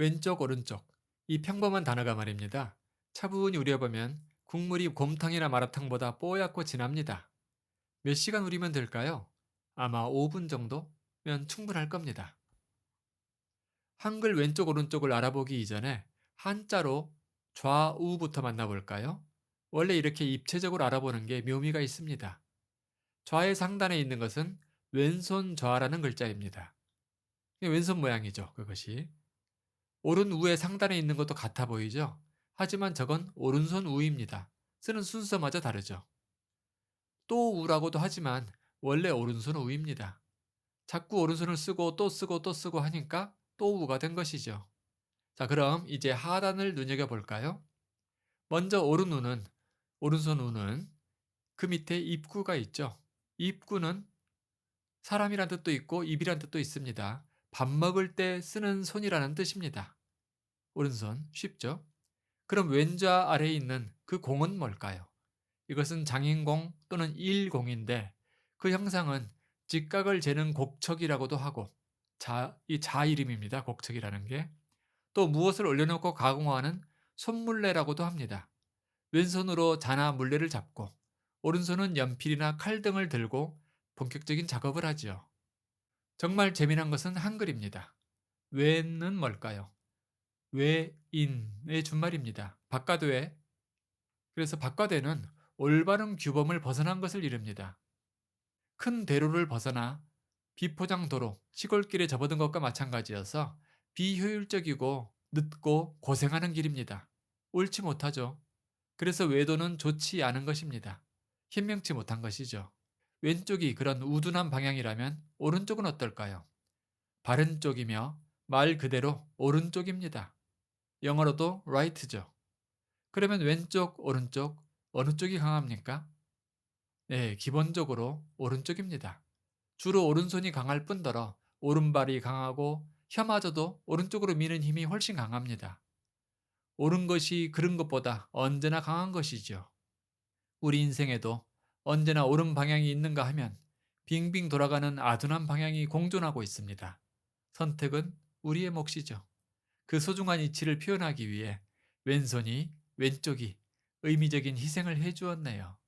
왼쪽, 오른쪽. 이 평범한 단어가 말입니다. 차분히 우려보면 국물이 곰탕이나 마라탕보다 뽀얗고 진합니다. 몇 시간 우리면 될까요? 아마 5분 정도면 충분할 겁니다. 한글 왼쪽, 오른쪽을 알아보기 이전에 한자로 좌우부터 만나볼까요? 원래 이렇게 입체적으로 알아보는 게 묘미가 있습니다. 좌의 상단에 있는 것은 왼손 좌라는 글자입니다. 왼손 모양이죠, 그것이. 오른 우의 상단에 있는 것도 같아 보이죠? 하지만 저건 오른손 우입니다. 쓰는 순서마저 다르죠. 또 우라고도 하지만 원래 오른손 우입니다. 자꾸 오른손을 쓰고 또 쓰고 또 쓰고 하니까 또 우가 된 것이죠. 자, 그럼 이제 하단을 눈여겨 볼까요? 먼저 오른 우는, 오른손 우는 그 밑에 입구가 있죠. 입구는 사람이란 뜻도 있고 입이란 뜻도 있습니다. 밥 먹을 때 쓰는 손이라는 뜻입니다. 오른손 쉽죠? 그럼 왼좌 아래에 있는 그 공은 뭘까요? 이것은 장인공 또는 일공인데 그 형상은 직각을 재는 곡척이라고도 하고 자, 이 자 이름입니다. 곡척이라는 게. 또 무엇을 올려놓고 가공하는 손물레라고도 합니다. 왼손으로 자나 물레를 잡고 오른손은 연필이나 칼 등을 들고 본격적인 작업을 하지요. 정말 재미난 것은 한글입니다. 외는 뭘까요? 외인의 준말입니다. 바깥외. 그래서 바깥외는 올바른 규범을 벗어난 것을 이릅니다. 큰 대로를 벗어나 비포장 도로, 시골길에 접어든 것과 마찬가지여서 비효율적이고 늦고 고생하는 길입니다. 옳지 못하죠. 그래서 외도는 좋지 않은 것입니다. 현명치 못한 것이죠. 왼쪽이 그런 우둔한 방향이라면 오른쪽은 어떨까요? 바른 쪽이며 말 그대로 오른쪽입니다. 영어로도 right죠. 그러면 왼쪽, 오른쪽 어느 쪽이 강합니까? 네, 기본적으로 오른쪽입니다. 주로 오른손이 강할 뿐더러 오른발이 강하고 혀마저도 오른쪽으로 미는 힘이 훨씬 강합니다. 옳은 것이 그른 것보다 언제나 강한 것이죠. 우리 인생에도 언제나 옳은 방향이 있는가 하면 빙빙 돌아가는 아둔한 방향이 공존하고 있습니다. 선택은 우리의 몫이죠. 그 소중한 이치를 표현하기 위해 왼손이 왼쪽이 의미적인 희생을 해주었네요.